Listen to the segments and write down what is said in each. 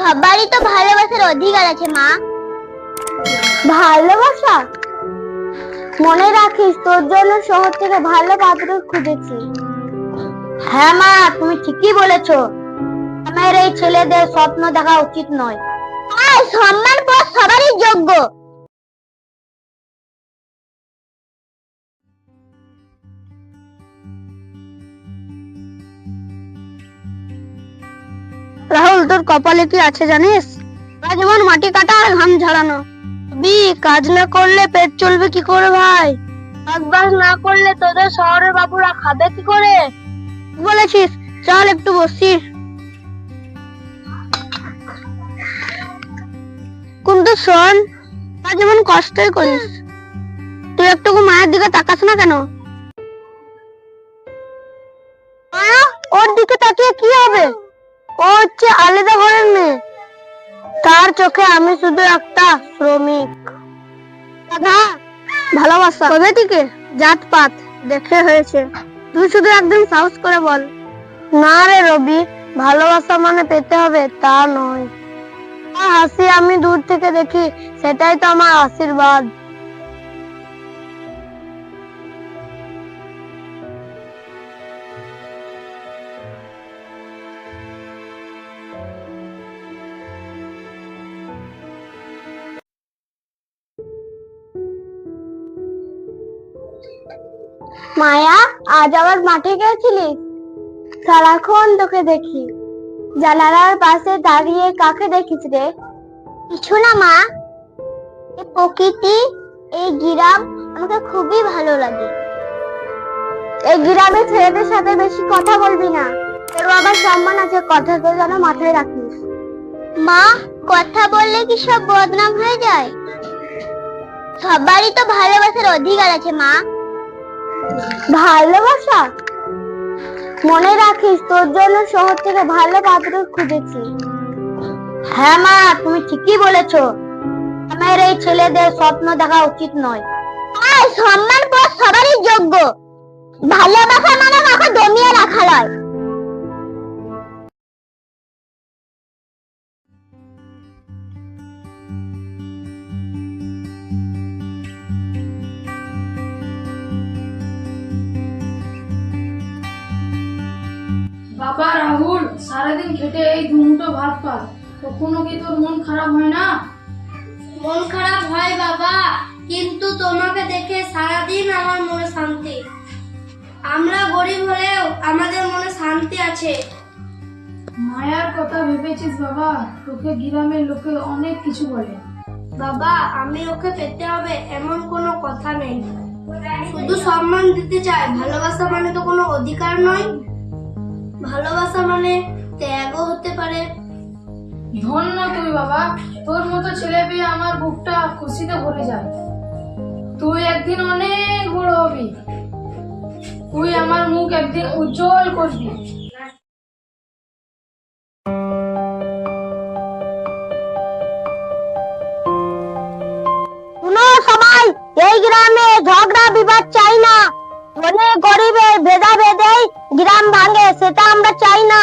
সবারই তো ভালোবাসার অধিকার আছে মা। ভালোবাসা? মনে রাখিস তোর জন্য শহর থেকে ভালো পাত্র খুঁজেছি। হ্যাঁ মা তুমি ঠিকই বলেছ। আমার এই ছেলেদের স্বপ্ন দেখা উচিত নয়। সম্মান পাওয়া সবারই যোগ্য। রাহুল, তোর কপালে কি আছে জানিস? ওরা যেমন মাটি কাটা আর ঘাম ঝাড়ানো। বি কাজ না করলে পেট চলবে কি করে ভাই? কাজবাজ না করলে তোদের শহরের বাবুরা খাবে কি করে? বলেছিস? চল একটু বসি। কিন্তু শোন আর যেমন কষ্টই করিস। তুই একটু মায়ের দিকে তাকাস না কেন? ওর দিকে তাকিয়ে কি হবে? ও হচ্ছে আলাদা ঘরের মেয়ে। তার চোখে আমি শুধু একটা শ্রমিক। দাদা, ভালোবাসা। কবে থেকে? জাত পাত দেখে হয়েছে। তুই শুধু একদম সাহস করে বল। না রে রবি, ভালোবাসা মানে পেতে হবে, তা নয়। হাসি আমি দূর থেকে দেখি, সেটাই তো আমার আশীর্বাদ। মায়া, আজ আবার মাঠে গেছিলিস সারাক্ষণ তোকে দেখি। জানালার পাশে দাঁড়িয়ে কাকে দেখিস রে? কিছু না, মা। এই প্রকৃতি, এই গ্রাম আমাকে খুবই ভালো লাগে। এই গ্রামের ছেলেদের সাথে বেশি কথা বলবি না। তোর আবার সম্মান আছে কথা তো যেন মাথায় রাখিস। মা, কথা বললে কি সব বদনাম হয়ে যায়? সবারই তো ভালোবাসার অধিকার আছে, মা। ভালোবাসা? মনে রাখিস, তোর জন্য শহর থেকে ভালো পাত্র খুঁজেছি। হ্যাঁ মা, তুমি ঠিকই বলেছ। আমার এই ছেলেদের স্বপ্ন দেখা উচিত নয়। সম্মান পর সবারই যোগ্য। ভালোবাসা মানে কাউকে দমিয়ে সারাদিন খেটে এই দুমুটো ভাত পাস কখনো কি তোর মন খারাপ হয় না? মন খারাপ হয় বাবা কিন্তু তোমাকে দেখে সারাদিন আমার মনে শান্তি। আমরা গরিব হলেও আমাদের মনে শান্তি আছে। মায়ার কথা ভেবেছিস বাবা? তোকে গ্রামের লোকে অনেক কিছু বলে। বাবা আমি ওকে পেতে হবে এমন কোনো কথা নেই। শুধু সম্মান দিতে চাই। ভালোবাসা মানে তো কোনো অধিকার নয়। ভালোবাসা মানে ত্যাগও হতে পারে। ধন্য তুই বাবা। তোর মতো ছেলে পেয়ে আমার বুকটা খুশিতে ভরে যায়। তুই একদিন অনেক বড় হবি। তুই আমার মুখ একদিন উজ্জ্বল করবি। সবাই এই গ্রামে ঝগড়া বিবাদ চাই না। ধনী গরিবের ভেদাভেদেই গ্রাম ভাঙে সেটা আমরা চাই না।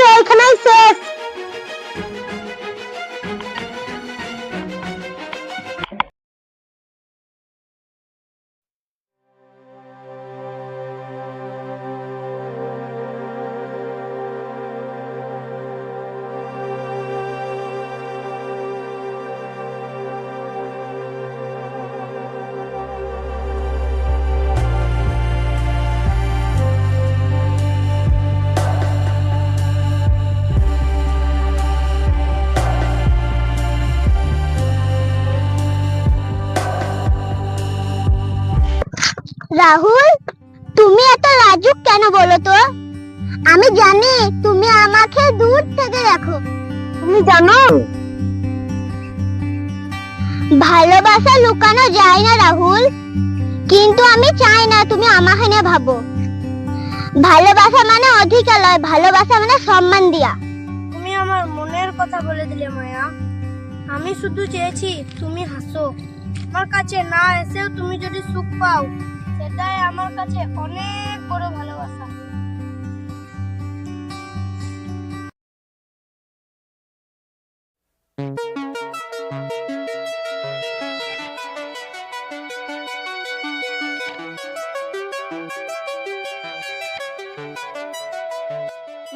এখানেই শেষ রাহুল তুমি এত লাজুক কেন বলো তো? আমি জানি তুমি আমাকে দূর থেকে দেখো। তুমি জানো? ভালোবাসা লুকানো যায় না রাহুল কিন্তু আমি চাই না তুমি আমাকে নিয়ে ভাবো। ভালোবাসা মানে অধিকার নয় ভালোবাসা মানে সম্মান দিয়া। তুমি আমার মনের কথা বলে দিলে মায়া। আমি শুধু চেয়েছি তুমি হাসো। আমার কাছে না এসেও তুমি যদি সুখ পাও সেটাই আমার কাছে অনেক বড় ভালোবাসা।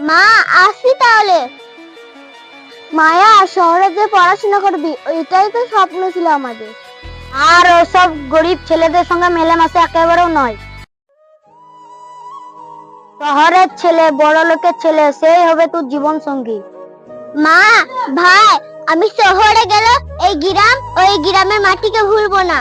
মা, আসি তাহলে। মায়া, শহরে যে পড়াশোনা করবি, ওইটাই তো স্বপ্ন ছিল আমাদের। আর ওসব গরিব ছেলেদের সঙ্গে মেলামেশা একেবারেও নয়। শহরের ছেলে, বড় লোকের ছেলে, সেই হবে তোর জীবন সঙ্গী। মা, ভাই, আমি শহরে গেলে এই গ্রাম, ওই গ্রামের মাটিকে ভুলবো না।